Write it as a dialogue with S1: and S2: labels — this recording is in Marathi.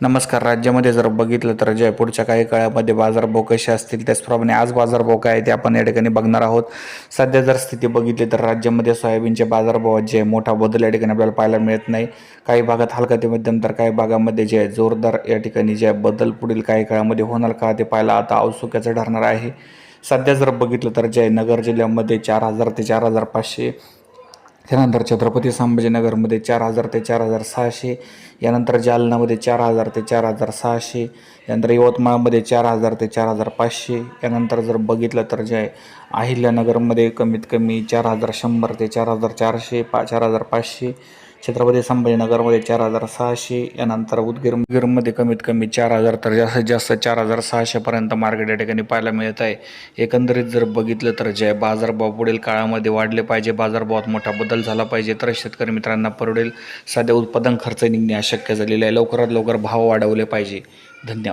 S1: नमस्कार राज्यामध्ये जर बघितलं तर जयपूरच्या पुढच्या काही काळामध्ये बाजारभाव कसे असतील त्याचप्रमाणे आज बाजारभाव काय आहे ते आपण या ठिकाणी बघणार आहोत. सध्या जर स्थिती बघितली तर राज्यामध्ये सोयाबीनचे बाजारभावात जे मोठा बदल या ठिकाणी आपल्याला पाहायला मिळत नाही. काही भागात हलका ते मध्यम तर काही भागामध्ये जे जोरदार या ठिकाणी जे बदल पुढील काही काळामध्ये होणार का ते पाहायला आता औत्सुक्याचं ठरणार आहे. सध्या जर बघितलं तर जयनगर नगर जिल्ह्यामध्ये चार हजार ते चार हजार पाचशे त्यानंतर छत्रपती संभाजीनगरमध्ये चार हजार ते चार हजार सहाशे यानंतर जालनामध्ये चार हजार ते चार हजार सहाशे यानंतर यवतमाळमध्ये चार हजार ते चार हजार पाचशे यानंतर जर बघितलं तर जे अहिल्यानगरमध्ये कमीत कमी चार हजार शंभर ते चार हजार चारशे पा चार हजार पाचशे छत्रपती संभाजीनगरमध्ये चार हजार सहाशे यानंतर उदगीर उदगीरमध्ये कमीत कमी चार हजार तर जास्तीत जास्त चार हजार सहाशेपर्यंत मार्केट या ठिकाणी पाहायला मिळत आहे. एकंदरीत जर बघितलं तर जे बाजारभाव पुढील काळामध्ये वाढले पाहिजे बाजारभावात मोठा बदल झाला पाहिजे तर शेतकरी मित्रांना परवडेल. साध्या उत्पादन खर्च निघणे अशक्य झालेले आहे. लवकरात लवकर भाव वाढवले पाहिजे. धन्यवाद.